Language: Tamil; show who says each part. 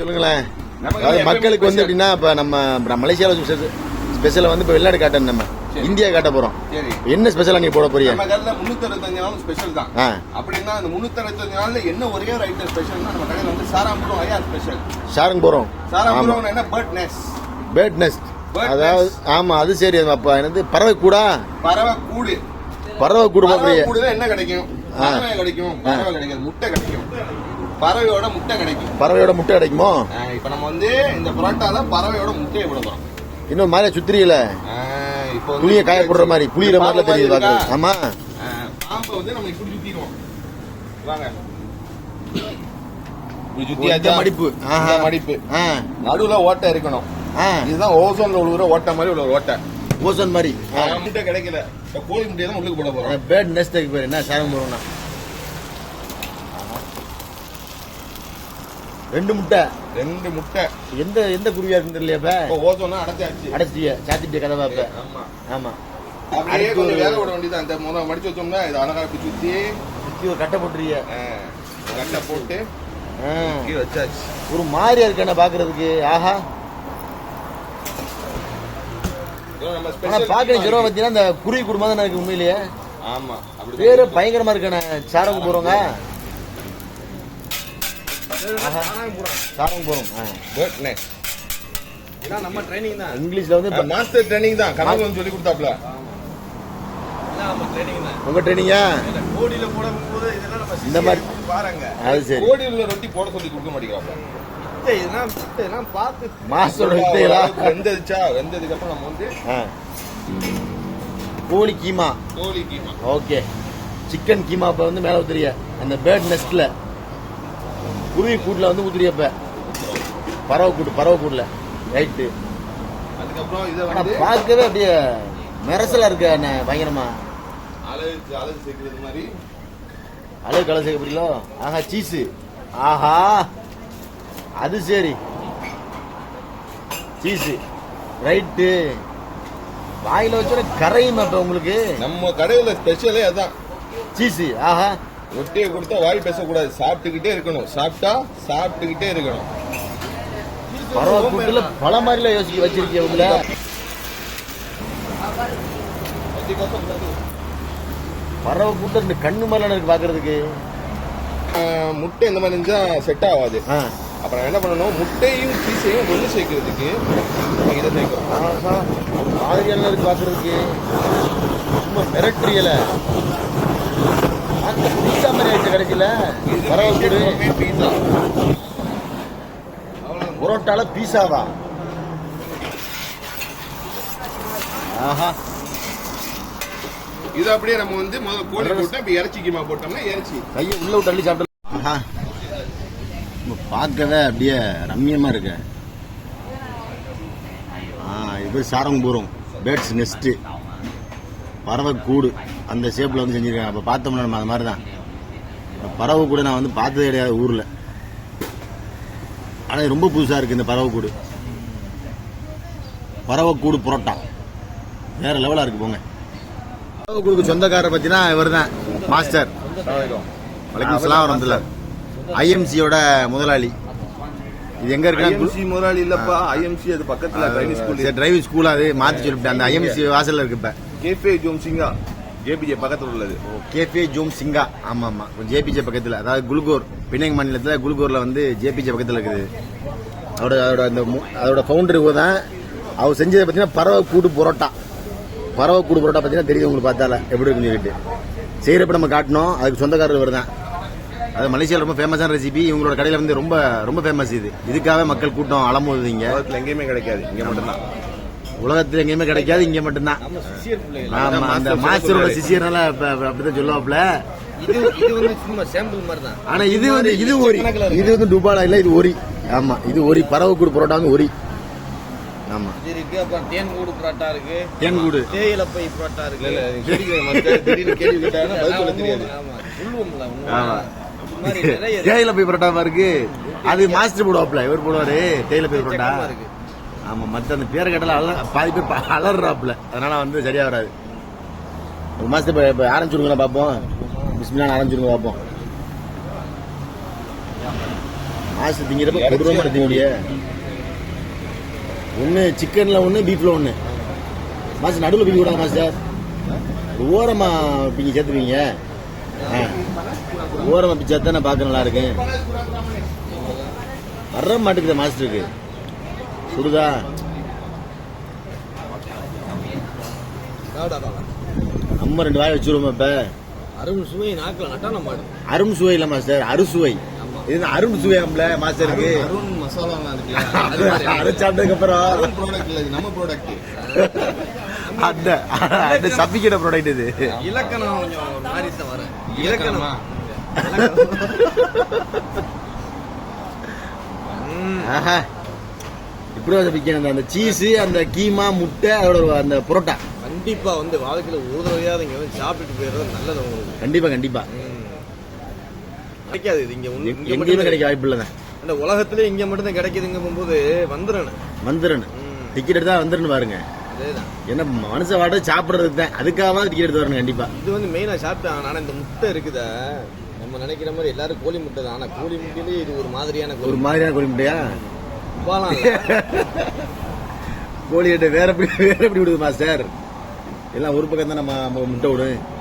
Speaker 1: சொல்லுங்களேன். அதாவது மக்களுக்கு வந்து. எப்படின்னா இப்போ நம்ம மலேசியாவில் ஸ்பெஷலாக வந்து இப்போ வெளிநாடு காட்டணும் நம்ம. இந்தியா காட்ட போகிறோம்
Speaker 2: சரி.
Speaker 1: என்ன ஸ்பெஷலாக நீ போட போறீங்க?
Speaker 2: நம்ம கடையில நாளும் ஸ்பெஷல் தான். அப்படின்னா அந்த முன்னூத்தி அறுபத்தஞ்சு நாள்ல என்ன ஒரே ஒரு ஐட்டம் ஸ்பெஷல்னா நம்ம கடையில வந்து சாராம்பூரம் ஐயா ஸ்பெஷல்
Speaker 1: ஆமாம்
Speaker 2: சாராம்பூரம் என்ன? பேர்ட் நெஸ்
Speaker 1: பேர்ட் நெஸ்ட் அதாவது ஆமாம் அது சரி அப்போ என்னது? பறவை கூடா
Speaker 2: பறவை கூடு
Speaker 1: பறவை கூடு
Speaker 2: பறவை என்ன கிடைக்கும். பறவை கிடைக்கும். பறவை கிடைக்காது. முட்டை கிடைக்கும். பறவையோட முட்டை கிடைக்கும்.
Speaker 1: பறவையோட முட்டை கிடைக்குமோ?
Speaker 2: இப்ப நம்ம வந்து இந்த புரோட்டால பறவையோட முட்டையை விட போறோம்.
Speaker 1: இன்னும் மாதிரியா சுத்திரியல?
Speaker 2: இப்ப
Speaker 1: புளிய காய போடுற மாதிரி புளியிற மாதிரிலாம் தெரியுது ஆமா.
Speaker 2: பாம்பை வந்து நம்ம இப்படி சுத்திடுவோம். வாங்க. இப்படி
Speaker 1: இந்த
Speaker 2: சுத்தியாச்சா?
Speaker 1: மடிப்பு.
Speaker 2: மடிப்பு நடுவுல ஓட்டை இருக்கணும். இதுதான் ஓசோன்ல உழுவுற ஓட்டை மாதிரி உள்ள ஒரு ஓட்டை.
Speaker 1: ஓசன் மாதிரி.
Speaker 2: முட்டை கிடைக்கல. கோழி முட்டையை தான் உள்ளுக்கு போட போறோம்.
Speaker 1: பேர்ட் நெஸ்ட்டுக்கு பேர். என்ன ஷாருங் போகிறோம்னா ரெண்டு முட்டை.
Speaker 2: ரெண்டு முட்டை.
Speaker 1: எந்த எந்த குருவியா இருக்குன்னு தெரியலையா இப்ப
Speaker 2: இப்போ ஓசோனா அடைச்சாச்சு.
Speaker 1: அடைச்சிட்டிய சாத்திட்டிய கதவா இப்ப
Speaker 2: ஆமா.
Speaker 1: ஆமா.
Speaker 2: அப்படியே கொஞ்சம் வேலை விட வேண்டியது அந்த முதல்ல மடிச்சு வச்சோம்னா இது அழகா இப்படி சுத்தி
Speaker 1: சுத்தி ஒரு கட்டை போட்டுறிய
Speaker 2: கட்டை போட்டு வச்சாச்சு.
Speaker 1: ஒரு மாதிரியா இருக்கு என்ன பாக்குறதுக்கு? ஆஹா. ஆனா பாக்குற ஜுரம் பாத்தீங்கன்னா இந்த குருவி குடும்பம் தானே இருக்கு உண்மையிலேயே.
Speaker 2: ஆமா அப்படி
Speaker 1: பேரு பயங்கரமா இருக்கானே சாரங்க போறோங்க சாரங்க போறோம் ஆ.
Speaker 2: குட் நைஸ் இதான் நம்ம ட்ரைனிங் தான்.
Speaker 1: இங்கிலீஷ்ல வந்து இப்ப
Speaker 2: மாஸ்டர் ட்ரைனிங் தான். கனவு வந்து சொல்லி கொடுத்தாப்ல
Speaker 3: நம்ம ட்ரைனிங் தான்.
Speaker 1: உங்க ட்ரைனிங்கா
Speaker 3: கோடியில போடும்போது இதெல்லாம் நம்ம
Speaker 1: இந்த மாதிரி.
Speaker 3: பாருங்க.
Speaker 1: அது சரி.
Speaker 2: கோடி உள்ள ரொட்டி போட சொல்லி கொடுக்க மாட்டேங்கிறாப்ல
Speaker 3: வித்தை, இதெல்லாம் இதெல்லாம் பார்த்து
Speaker 1: மாஸ்டரோட வித்தைகளா
Speaker 2: வெந்ததுச்சா? வெந்ததுக்கு அப்புறம் நம்ம வந்து.
Speaker 1: கோழி கீமா.
Speaker 2: கோழி கீமா.
Speaker 1: ஓகே. சிக்கன் கீமா இப்ப வந்து மேல ஊத்துறிய அந்த பேர்ட் நெஸ்ட்ல குருவி கூட்டுல வந்து ஊத்துறிய இப்ப பறவை கூட்டு பறவை கூட்டுல. ரைட்டு
Speaker 2: அதுக்கப்புறம் இதை வந்து
Speaker 1: பார்க்கவே அப்படியே மெரசலா இருக்கு அண்ணே பயங்கரமா.
Speaker 2: அழகு அழகு சேர்க்கிறது மாதிரி.
Speaker 1: அழகு கலர் சேர்க்கப்படலோ ஆஹா சீஸு ஆஹா. அது சரி. சீஸு ரைட்டு வாயில வச்சோட கரையும் இப்ப உங்களுக்கு.
Speaker 2: நம்ம கடையில ஸ்பெஷலே அதான்.
Speaker 1: சீஸு ஆஹா.
Speaker 2: ரொட்டியை கொடுத்தா வாய் பேசக்கூடாது. சாப்பிட்டுக்கிட்டே இருக்கணும். சாப்பிட்டா சாப்பிட்டுக்கிட்டே இருக்கணும்.
Speaker 1: கூட்டுல பல மாதிரில யோசிக்க வச்சிருக்கீங்க உங்களை? பறவை கூட்டம் ரெண்டு கண்ணு மாதிரிலாம் இருக்கு பாக்குறதுக்கு
Speaker 2: ஆஹ், முட்டை இந்த மாதிரி இருந்தா செட் ஆகாது. அப்புறம் என்ன பண்ணணும்? முட்டையும் சீஸையும் ஒன்று சேர்க்கறதுக்கு இதை சேர்க்கிறோம்
Speaker 1: மாதிரியெல்லாம் இருக்கு பாக்குறதுக்கு சும்மா மிரட்டுறியல. அந்த பீஸா மாதிரி ஆயிடுச்சு கடைசியில பறவை கூடு
Speaker 2: பீஸா
Speaker 1: புரோட்டால பீஸாவா? ஆஹா.
Speaker 2: இது அப்படியே நம்ம வந்து முதல்ல கோழி போட்டு அப்படி இறைச்சி கீமா போட்டோம்னா இறைச்சி.
Speaker 1: கையை உள்ள விட்டு அள்ளி சாப்பிட்டு ஆஹா. பார்க்கவே அப்படியே ரம்மியமா இருக்கு. ஆ இது சாரங்கபுரம். Birds next. பறவை கூடு அந்த ஷேப்பில் வந்து செஞ்சுருக்காங்க. அப்போ பார்த்தோம்னா நம்ம அது மாதிரி தான் பறவை கூடு நான் வந்து பார்த்ததே கிடையாது ஊரில். ஆனால் ரொம்ப புதுசாக இருக்குது இந்த பறவை கூடு பறவை கூடு புரோட்டா. வேற லெவலாக இருக்கு போங்க. பறவை கூடுக்கு சொந்தக்காரர் பற்றினா இவர் தான் மாஸ்டர் வலைக்கம் சலாம் வரமத்துல ஐஎம்சியோட முதலாளி. இது எங்க இருக்கு
Speaker 2: ஐஎம்சி முதலாளி இல்லப்பா. ஐஎம்சி அது பக்கத்துல ட்ரைனிங் ஸ்கூல்
Speaker 1: டிரைவிங் ஸ்கூல் அது மாத்தி சொல்லிட்டேன் அந்த ஐஎம்சி வாசல்ல இருக்கு இப்ப.
Speaker 2: கேஃபே ஜோம் சிங்கா ஜேபிஜே பக்கத்துல உள்ளது.
Speaker 1: கேஃபே ஜூம் சிங்கா ஆமா ஆமா ஜேபிஜே பக்கத்துல. அதாவது குல்கோர் பிணைங் மாநிலத்துல குல்கோர்ல வந்து ஜேபிஜே பக்கத்துல இருக்குது. அதோட அதோட அந்த அதோட ஃபவுண்டர் இவங்க தான். அவர் செஞ்சதை பார்த்தீங்கன்னா பறவை கூடு புரோட்டா. பறவை கூடு புரோட்டா பார்த்தீங்கன்னா தெரியுது உங்களுக்கு பார்த்தால. எப்படி இருக்குன்னு சொல்லிட்டு. செய்யறப்ப நம்ம காட்டணும் அதுக்கு சொந்தக்காரர் இவர் தான். அது மலேசியாவில் ரொம்ப ஃபேமஸான ரெசிபி இவங்களோட கடையில் வந்து ரொம்ப ரொம்ப ஃபேமஸ் இது. இதுக்காக மக்கள் கூட்டம் அலமோது இங்க
Speaker 2: உலகத்துல எங்கேயுமே கிடைக்காது. இங்க மட்டும்தான்.
Speaker 1: உலகத்துல எங்கேயுமே கிடைக்காது இங்க மட்டும்தான். ஆமா அந்த
Speaker 2: மாஸ்டர்
Speaker 1: மாஸ்டரோட. சிசியர்னால அப்படிதான் சொல்லுவாப்ல
Speaker 3: இது இது வந்து சும்மா சாம்பிள் மாதிரி தான்.
Speaker 1: ஆனா இது வந்து இது ஒரி. இது வந்து துபாலா இல்ல இது ஒரி. ஆமா இது ஒரி. பறவை கூடு புரோட்டா வந்து ஒரி. ஆமா.
Speaker 3: இருக்கு அப்புறம் தேன் கூடு புரோட்டா இருக்கு.
Speaker 1: தேன்கூடு.
Speaker 3: தேயிலை பை புரோட்டா இருக்கு.
Speaker 2: கேள்வி கேட்டாங்கன்னா தெரியாது.
Speaker 3: ஆமா.
Speaker 1: தேயிலை புரோட்டாவா இருக்கு அது மாஸ்டர் போடுவாப்ல இவர் போடுவாரு. தேயிலை போய் புரோட்டா.
Speaker 3: இருக்கு.
Speaker 1: ஆமா மத்த அந்த பேரை கேட்டால அல பாதி பேர் ப- அலறாப்ல அதனால வந்து சரியா வராது. ஒரு மாசத்து இப்ப இப்ப ஆரம்பிச்சுடுங்களா பாப்போம் பிஸ்மிலான ஆரம்பிச்சுடுங்க பாப்போம் மாசு திங்கிறப்ப கொடூரமா திங்க ஒன்று சிக்கனில் ஒன்று பீஃபில் ஒன்று மாசு நடுவில் பிங்க கூடாது மாஸ்டர் ஓரமா பிங்க சேர்த்துப்பீங்க ஆ. ஓரமா பிச்சா தானே பார்க்க நல்லா இருக்கு வர மாட்டேங்குது மாஸ்டருக்கு சுடுதா. நம்ம ரெண்டு வாய் வச்சுருவோம் இப்ப
Speaker 3: அருண் சுவை நாக்கில் நட்டான மாடு
Speaker 1: அருண் சுவை இல்ல மாஸ்டர். அறுசுவை இது அருண் சுவை நம்மள மாஸ்டருக்கு?
Speaker 2: அருண் மசாலாலாம் இருக்குல்ல
Speaker 1: அது சாப்பிட்டதுக்கு அப்புறம்.
Speaker 2: அருண் ப்ராடக்ட் இல்ல இது நம்ம ப்ராடக்ட்
Speaker 1: அந்த அந்த சப்பிக்கிற ப்ராடக்ட் இது.
Speaker 3: இலக்கணம் கொஞ்சம் ஒரு மாதிரி தான் வர.
Speaker 2: இலக்கணமா?
Speaker 1: ஆஹா. இப்படி சப்பிக்கணும் அந்த சீஸ் அந்த கீமா முட்டை அதோட அந்த புரோட்டா.
Speaker 3: கண்டிப்பா வந்து வாழ்க்கையில ஒரு தடவையாவது இங்க வந்து சாப்பிட்டுட்டு போயிடுறது நல்லது உங்களுக்கு.
Speaker 1: கண்டிப்பா கண்டிப்பா.
Speaker 3: ம். கிடைக்காது இது இங்க
Speaker 1: எங்கேயுமே கிடைக்க வாய்ப்பு இல்லைண்ணே
Speaker 3: இந்த உலகத்திலே இங்க மட்டும் தான் கிடைக்குதுங்க போகும்போது வந்துடுறேன்
Speaker 1: வந்துடணும் டிக்கெட் எடுத்தா வந்துடணும் பாருங்க. என்ன மனுஷ வாட சாப்பிடுறதுக்கு தான். அதுக்காக டிக்கெட் எடுத்து வரணும் கண்டிப்பா.
Speaker 3: இது வந்து மெயினா சாப்பிட்டேன். ஆனா இந்த முட்டை இருக்குதா. நம்ம நினைக்கிற மாதிரி எல்லாரும் கோழி முட்டை தான். ஆனா கோழி முட்டையிலே இது ஒரு மாதிரியான
Speaker 1: ஒரு மாதிரியான கோழி முட்டையா?
Speaker 3: போகலாம் இல்ல.
Speaker 1: கோழி வேற எப்படி வேற எப்படி விடுது மாஸ்டர் எல்லாம் ஒரு பக்கம் தான் நம்ம நம்ம முட்டை விடும்